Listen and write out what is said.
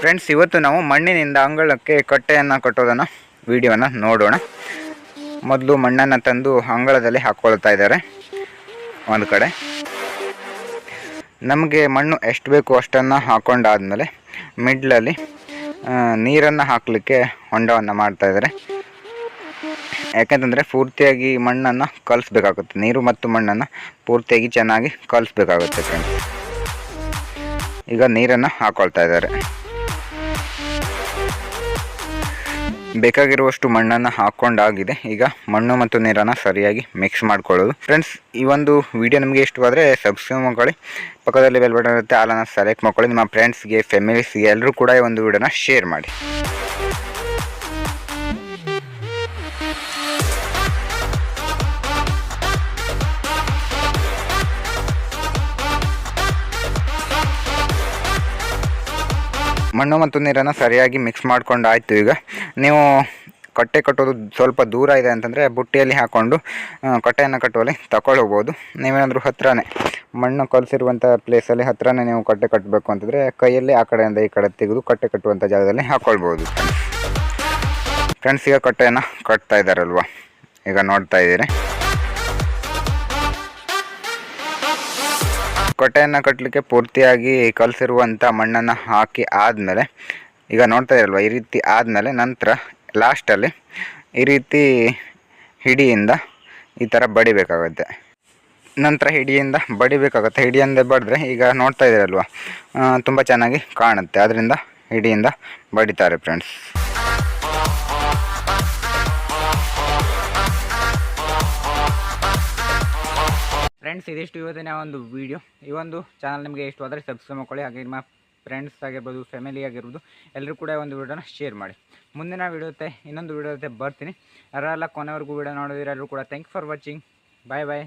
Friends ಇವತ್ತು ನಾವು ಮಣ್ಣಿನಿಂದ ಅಂಗಳಕ್ಕೆ ಕಟ್ಟೆಯನ್ನು ಕಟ್ಟೋದನ್ನು ವಿಡಿಯೋನ ನೋಡೋಣ. ಮೊದಲು ಮಣ್ಣನ್ನು ತಂದು ಅಂಗಳದಲ್ಲಿ ಹಾಕ್ಕೊಳ್ತಾ ಇದ್ದಾರೆ. ಒಂದು ಕಡೆ. ನಮಗೆ ಮಣ್ಣು ಎಷ್ಟು ಬೇಕು ಅಷ್ಟನ್ನು ಹಾಕ್ಕೊಂಡಾದಮೇಲೆ ಮಿಡ್ಲಲ್ಲಿ ನೀರನ್ನು ಹಾಕಲಿಕ್ಕೆ ಹೊಂಡವನ್ನು ಮಾಡ್ತಾ ಇದ್ದಾರೆ. ಯಾಕೆಂತಂದರೆ ಪೂರ್ತಿಯಾಗಿ ಮಣ್ಣನ್ನು ಕಲಿಸ್ಬೇಕಾಗುತ್ತೆ. ನೀರು ಮತ್ತು ಮಣ್ಣನ್ನು ಪೂರ್ತಿಯಾಗಿ ಚೆನ್ನಾಗಿ ಕಲಿಸ್ಬೇಕಾಗುತ್ತೆ ಫ್ರೆಂಡ್ಸ್ ಈಗ ನೀರನ್ನು ಹಾಕ್ಕೊಳ್ತಾ ಇದ್ದಾರೆ. ಬೇಕಾಗಿರುವಷ್ಟು ಮಣ್ಣನ್ನು ಹಾಕ್ಕೊಂಡಾಗಿದೆ ಈಗ ಮಣ್ಣು ಮತ್ತು ನೀರನ್ನು ಸರಿಯಾಗಿ ಮಿಕ್ಸ್ ಮಾಡ್ಕೊಳ್ಳೋದು. ಫ್ರೆಂಡ್ಸ್ ಈ ಒಂದು ವಿಡಿಯೋ ನಿಮಗೆ ಇಷ್ಟವಾದರೆ ಸಬ್ಸ್ಕ್ರೈಬ್ ಮಾಡ್ಕೊಳ್ಳಿ. ಪಕ್ಕದಲ್ಲಿ ಬೆಲ್ ಬಟನ್ ಇರುತ್ತೆ ಆಲನ್ನು ಸೆಲೆಕ್ಟ್ ಮಾಡ್ಕೊಳ್ಳಿ. ನಿಮ್ಮ ಫ್ರೆಂಡ್ಸ್ಗೆ ಫ್ಯಾಮಿಲೀಸ್ಗೆ ಎಲ್ಲರೂ ಕೂಡ ಈ ಒಂದು ವಿಡಿಯೋನ ಶೇರ್ ಮಾಡಿ. ಮಣ್ಣು ಮತ್ತು ನೀರನ್ನು ಸರಿಯಾಗಿ ಮಿಕ್ಸ್ ಮಾಡ್ಕೊಂಡು ಆಯಿತು ಈಗ. ನೀವು ಕಟ್ಟೆ ಕಟ್ಟೋದು ಸ್ವಲ್ಪ ದೂರ ಇದೆ ಅಂತಂದರೆ ಬುಟ್ಟಿಯಲ್ಲಿ ಹಾಕ್ಕೊಂಡು ಕಟ್ಟೆಯನ್ನು ಕಟ್ಟುವಲ್ಲಿ ತಗೊಳ್ಬೋದು. ನೀವೇನಾದರೂ ಹತ್ರನೇ ಮಣ್ಣು ಕಲಸಿರುವಂಥ ಪ್ಲೇಸಲ್ಲಿ ಹತ್ರನೇ ನೀವು ಕಟ್ಟೆ ಕಟ್ಟಬೇಕು ಅಂತಂದರೆ ಕೈಯಲ್ಲಿ ಆ ಕಡೆಯಿಂದ ಈ ಕಡೆ ತೆಗೆದು ಕಟ್ಟೆ ಕಟ್ಟುವಂಥ ಜಾಗದಲ್ಲಿ ಹಾಕ್ಕೊಳ್ಬೋದು ಫ್ರೆಂಡ್ಸ್ ಈಗ ಕಟ್ಟೆಯನ್ನು ಕಟ್ತಾ ಇದ್ದಾರಲ್ವ ಈಗ ನೋಡ್ತಾ ಇದ್ದೀರಿ. ಕಟ್ಟೆಯನ್ನು ಕಟ್ಟಲಿಕ್ಕೆ ಪೂರ್ತಿಯಾಗಿ ಕಲಸಿರುವಂಥ ಮಣ್ಣನ್ನು ಹಾಕಿ ಆದಮೇಲೆ, ಈಗ ನೋಡ್ತಾ ಇರಲ್ವ, ಈ ರೀತಿ ಆದಮೇಲೆ ನಂತರ ಲಾಸ್ಟಲ್ಲಿ ಈ ರೀತಿ ಹಿಡಿಯಿಂದ ಈ ಥರ ಬಡಿಬೇಕಾಗುತ್ತೆ. ನಂತರ ಹಿಡಿಯಿಂದ ಬಡಿಬೇಕಾಗುತ್ತೆ. ಹಿಡಿಯಿಂದ ಬಡಿದ್ರೆ ಈಗ ನೋಡ್ತಾ ಇದ್ದೀರಲ್ವ ತುಂಬ ಚೆನ್ನಾಗಿ ಕಾಣುತ್ತೆ. ಅದರಿಂದ ಹಿಡಿಯಿಂದ ಬಡಿತಾರೆ ಫ್ರೆಂಡ್ಸ್ ಫ್ರೆಂಡ್ಸ್ ಇದಿಷ್ಟು ಇವತ್ತಿನ ಒಂದು ವಿಡಿಯೋ ಈ ಒಂದು ಚಾನಲ್ ನಿಮಗೆ ಇಷ್ಟವಾದರೆ ಸಬ್ಸ್ಕ್ರೈಬ್ ಮಾಡ್ಕೊಳ್ಳಿ. ಹಾಗೆ ನಿಮ್ಮ ಫ್ರೆಂಡ್ಸ್ ಆಗಿರ್ಬೋದು ಫ್ಯಾಮಿಲಿ ಆಗಿರ್ಬೋದು ಎಲ್ಲರೂ ಕೂಡ ಒಂದು ವಿಡಿಯೋನ ಶೇರ್ ಮಾಡಿ. ಮುಂದಿನ ವಿಡಿಯೋ ಜೊತೆ ಇನ್ನೊಂದು ವಿಡಿಯೋ ಜೊತೆ ಬರ್ತೀನಿ. ಯಾರೆಲ್ಲ ಕೊನೆವರೆಗೂ ವಿಡಿಯೋ ನೋಡಿದ್ರೆ ಎಲ್ಲರೂ ಕೂಡ thank for watching bye bye